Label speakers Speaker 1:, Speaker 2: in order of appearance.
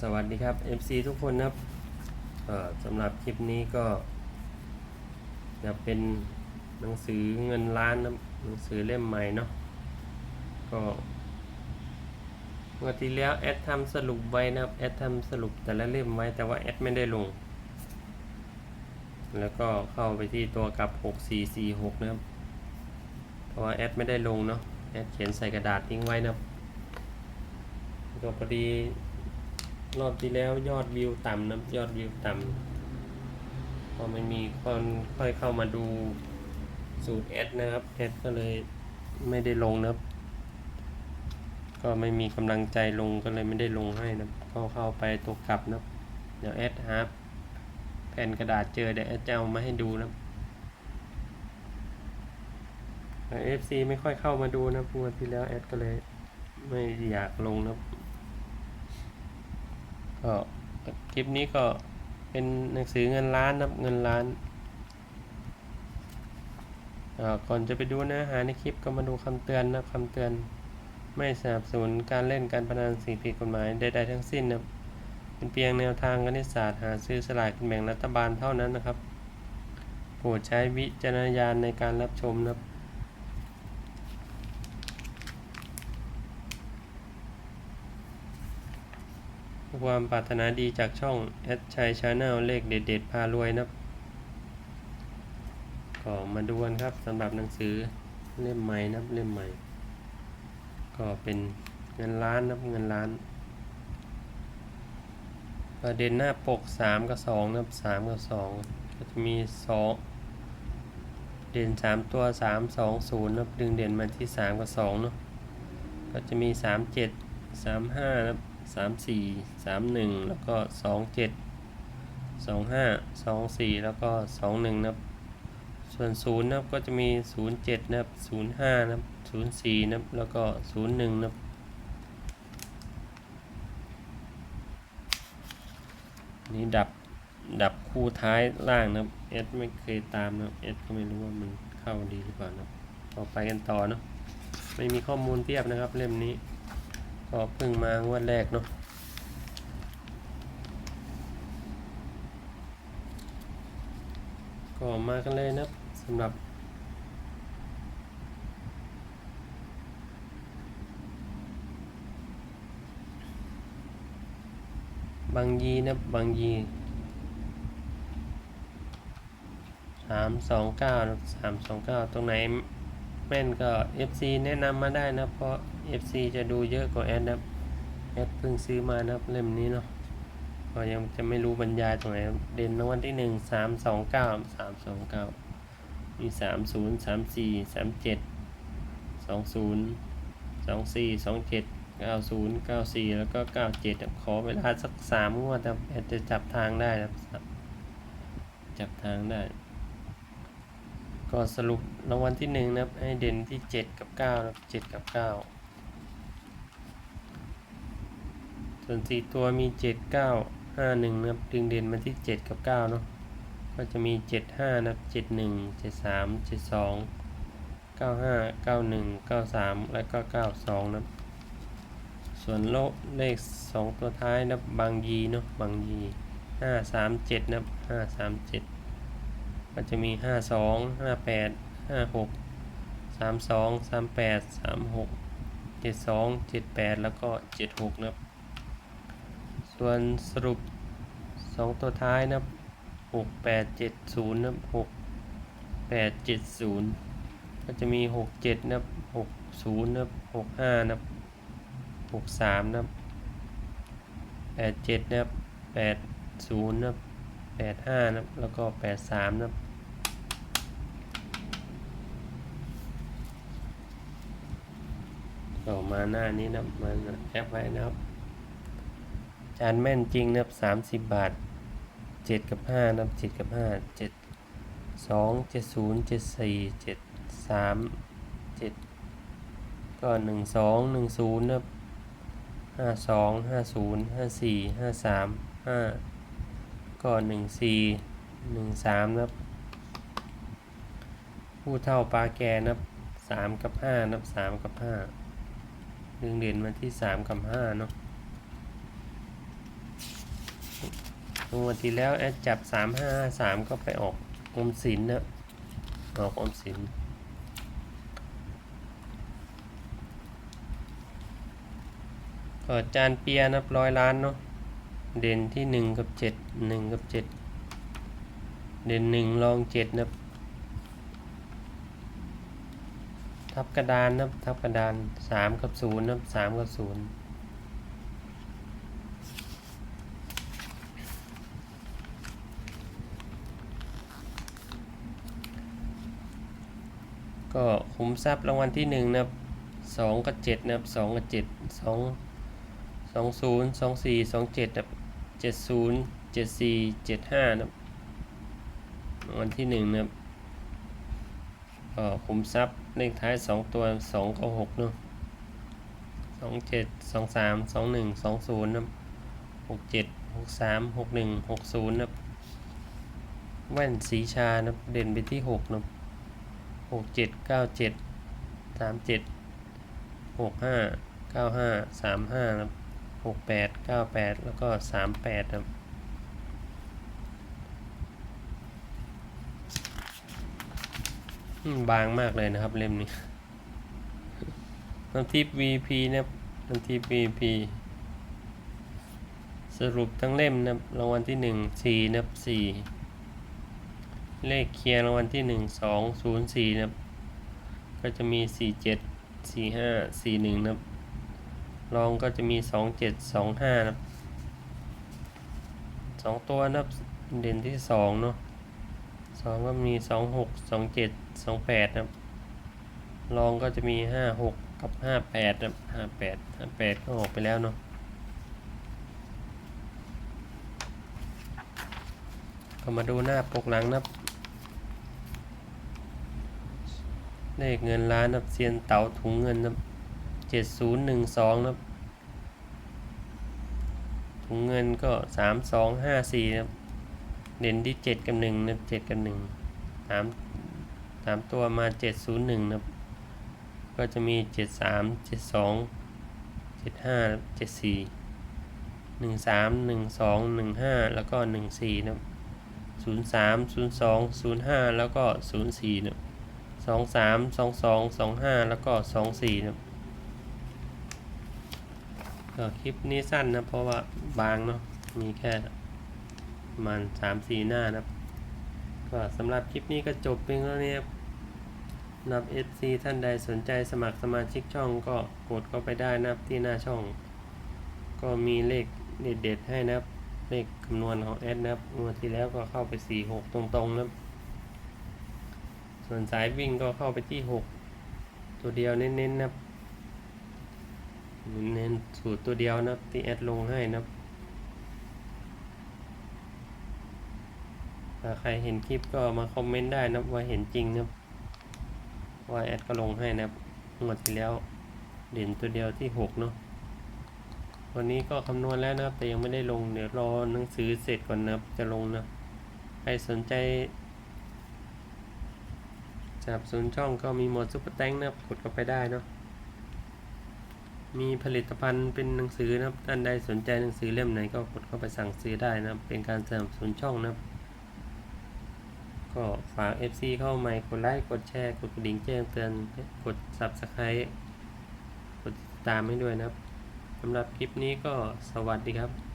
Speaker 1: สวัสดีครับ FC ทุกคนนะครับสำหรับคลิปนี้ก็จะเป็นหนังสือเงินล้านนะหนังสือเล่มใหม่เนาะก็เมื่อที่แล้วแอดทำสรุปไว้นะครับแอดทำสรุปแต่ละเล่มไว้แต่ว่าแอดไม่ได้ลง แล้วก็เข้าไปที่ตัวกับ 6446 นะครับ เพราะว่าแอดไม่ได้ลงเนาะแอดเขียนใส่กระดาษทิ้งไว้นะครับก็พอดี รอบที่แล้วยอดวิวต่ำนะยอดวิวต่ำพอไม่มีคนค่อยเข้ามาดูสูตรแอดนะครับแอดก็เลยไม่ได้ลงนะครับ ก็ไม่มีกำลังใจลงก็เลยไม่ได้ลงให้นะก็เข้าไปตัวกลับนะเดี๋ยวแอดหาแผ่นกระดาษเจอเดี๋ยวแอดจะเอามาให้ดูนะเอฟซีไม่ค่อยเข้ามาดูนะงวดที่แล้วแอดก็เลยไม่อยากลงนะ ก็คลิปนี้ก็เป็นหนังสือเงินล้านนะเงินล้านก่อนจะไปดูเนื้อหาในคลิปก็มาดูคำเตือนนะคำเตือนไม่สนับสนุนการเล่นการพนันสิ่งผิดกฎหมายใดๆทั้งสิ้นนะเป็นเพียงแนวทางคณิตศาสตร์หาซื้อสลากกินแบ่งรัฐบาลเท่านั้นนะครับโปรดใช้วิจารณญาณในการรับชมนะครับ ความปรารถนาดีจากช่องแอดชัยชาแนลเลขเด็ดๆพารวยนะครับก็มาดูกันครับสำหรับหนังสือเล่มใหม่นะครับเล่มใหม่ ก็เป็นเงินล้านนะครับเงินล้าน ประเด็นหน้าปก 3 กับ2นะครับ3กับ2ก็จะมี 2 เด่น 3 ตัว 3 2 0นะครับดึงเด่นมาที่ 3 กับ2เนาะก็จะมี 3 7 3 5นะครับ สามสี่สามหนึ่งแล้วก็สองเจ็ดสองห้าสองสี่แล้วก็สองหนึ่งนะครับ ส่วนศูนย์นะครับก็จะมีศูนย์เจ็ดนะครับศูนย์ห้านะครับศูนย์สี่นะครับแล้วก็ศูนย์หนึ่งนะครับนี่ดับดับคู่ท้ายล่างนะครับเอสไม่เคยตามนะครับเอสก็ไม่รู้ว่ามันเข้าดีหรือเปล่านะต่อไปกันต่อเนาะไม่มีข้อมูลเทียบนะครับเล่มนี้ ก็เพิ่งมางวดแรกเนาะก็มากันเลยนะสำหรับบางยีนะบางยีสามสองเก้าสามสองเก้าตรงไหน แม่นก็ FC แนะนำมาได้นะ เพราะ FC จะดูเยอะกว่าแอดนะแอดเพิ่งซื้อมานะครับเล่มนี้เนาะก็ยังจะไม่รู้บรรยายตรงไหนเด่นรางวัลที่หนึ่งสามสองเก้าสามสองเก้ามีสามศูนย์สามสี่สามเจ็ดสองศูนย์สองสี่สองเจ็ดเก้าศูนย์เก้าสี่แล้วก็เก้าเจ็ดขอเวลาสักสามงวดครับแอดจะจับทางได้นะครับจับทางได้ ก็สรุปรางวัลที่หนึ่งนะครับ ให้เด่นที่เจ็ดกับเก้านะครับเจ็ดกับเก้าส่วนสี่ตัวมีเจ็ดเก้าห้าหนึ่งนะครับดึงเด่นมาที่เจ็ดกับเก้าเนาะก็จะมีเจ็ดห้านะครับเจ็ดหนึ่งเจ็ดสามเจ็ดสองเก้าห้าเก้าหนึ่งเก้าสามและก็เก้าสองนะครับส่วนโลเลขสองตัวท้ายนะครับบางยีเนาะบางยีห้าสามเจ็ดนะครับห้าสามเจ็ด ก็จะมีห้าสองห้าแปดห้าหกสามสองสามแปดสามหกเจ็ดสองเจ็ดแปดแล้วก็เจ็ดหกนะครับ ส่วนสรุปสองตัวท้ายนะครับหกแปดเจ็ดศูนย์นะครับหกแปดเจ็ดศูนย์ก็จะมีหกเจ็ดนะครับหกศูนย์นะครับหกห้านะครับหกสามนะครับแปดเจ็ดนะครับแปดศูนย์นะครับแปดห้านะแล้วก็แปดสามนะ ต่อมาหน้านี้นะมาแอปไว้นะครับ จานแม่นจริงนะครับสามสิบบาทเจ็ดกับห้านะเจ็ดกับห้าเจ็ดสองเจ็ดศูนย์เจ็ดสี่เจ็ดสามเจ็ดก็หนึ่งสองหนึ่งศูนย์นะห้าสองห้าศูนย์ห้าสี่ห้าสามห้าก็หนึ่งสี่หนึ่งสามนะครับ ผู้เท่าปลาแกนับสามกับห้านับสามกับห้า ดึงเด่นมาที่สามกับห้าเนาะงวดที่แล้วแอดจับสามห้าสามก็ไปออกอมสินนะออกอมสินก็จานเปียนับร้อยล้านเนาะเด่นที่หนึ่งกับเจ็ดหนึ่งกับเจ็ดเด่นหนึ่งรองเจ็ดนับ ทับกระดานนับทับกระดานสามกับศูนย์นับสามกับศูนย์ก็ขุมทรัพย์รางวัลที่หนึ่งนับสองกับเจ็ดนับสองกับเจ็ดสองสองศูนย์สองสี่สองเจ็ดนับเจ็ดศูนย์เจ็ดสี่เจ็ดห้านับรางวัลที่หนึ่งนับ ก็คุมทรัพย์เลขท้ายสองตัวสองกับหกเนาะสองเจ็ดสองสามสองหนึ่งสองศูนย์นะหกเจ็ดหกสามหกหนึ่งหกศูนย์นะแว่นสีชานะเด่นไปที่หกนะหกเจ็ดเก้าเจ็ดสามเจ็ดหกห้าเก้าห้าสามห้านะหกแปดเก้าแปดแล้วก็สามแปดนะ อืม บางมากเลยนะครับเล่มนี้น้ำทิป VP นะครับน้ำทิป VP สรุปทั้งเล่มนะครับรางวัลที่หนึ่งสี่นะครับสี่เลขเคลียร์รางวัลที่หนึ่งสองศูนย์สี่นะครับก็จะมีสี่เจ็ดสี่ห้าสี่หนึ่งนะครับรองก็จะมีสองเจ็ดสองห้านะครับสองตัวนะครับเด่นที่สองเนาะ องก็มีสองหกสองเจ็ดสองแปดครับรองก็จะมีห้าหกกับห้าแปดครับห้าแปดห้าแปดก็ออกไปแล้วเนาะก็มาดูหน้าปกหลังนับเลขเงินล้านนับเซียนเต๋าถุงเงินนับเจ็ดศูนย์หนึ่งสองนับถุงเงินก็สามสองห้าสี่นับ เด่นที่เจ็ดกับหนึ่งนะเจ็ดกับหนึ่งสามสามตัวมาเจ็ดศูนย์หนึ่งนะก็จะมีเจ็ดสามเจ็ดสองเจ็ดห้าเจ็ดสี่หนึ่งสามหนึ่งสองหนึ่งห้าแล้วก็หนึ่งสี่นะศูนย์สามศูนย์สองศูนย์ห้าแล้วก็ศูนย์สี่นะสองสามสองสองสองห้าแล้วก็สองสี่นะก็คลิปนี้สั้นนะเพราะว่าบางเนาะมีแค่ ประมาณสามสี่หน้านะครับ ก็สำหรับคลิปนี้ก็จบเพียงเท่านี้ครับสำหรับ FC ท่านใดสนใจสมัครสมาชิกช่องก็กดเข้าไปได้นะครับที่หน้าช่อง ก็มีเลขเด็ดๆให้นะครับ เลขคำนวณของแอดนะครับงวดที่แล้วก็เข้าไป 4 6 ตรงๆนะครับ ส่วนสายวิ่งก็เข้าไปที่ 6 ตัวเดียวเน้นๆนะครับ เน้นสูตรตัวเดียวนะครับที่แอดลงให้นะครับ ถ้าใครเห็นคลิปก็มาคอมเมนต์ได้นะว่าเห็นจริงนะว่าแอดก็ลงให้นะครับงวดที่แล้วเด่นตัวเดียวที่หกเนาะวันนี้ก็คำนวณแล้วนะครับ แต่ยังไม่ได้ลงเดี๋ยวรอหนังสือเสร็จก่อนนะครับจะลงนะ ใครสนใจสนับสนุนช่องก็มีหมดซุปเปอร์แตงนะครับกดเข้าไปได้เนาะมีผลิตภัณฑ์เป็นหนังสือนะครับท่านใดสนใจหนังสือเล่มไหนก็กดเข้าไปสั่งซื้อได้นะครับเป็นการสนับสนุนช่องนะครับ ก็ฝาก FC เข้ามา กดไลค์ กดแชร์ กดกระดิ่งแจ้งเตือน กด Subscribe กดติดตามให้ด้วยนะครับสำหรับคลิปนี้ก็สวัสดีครับ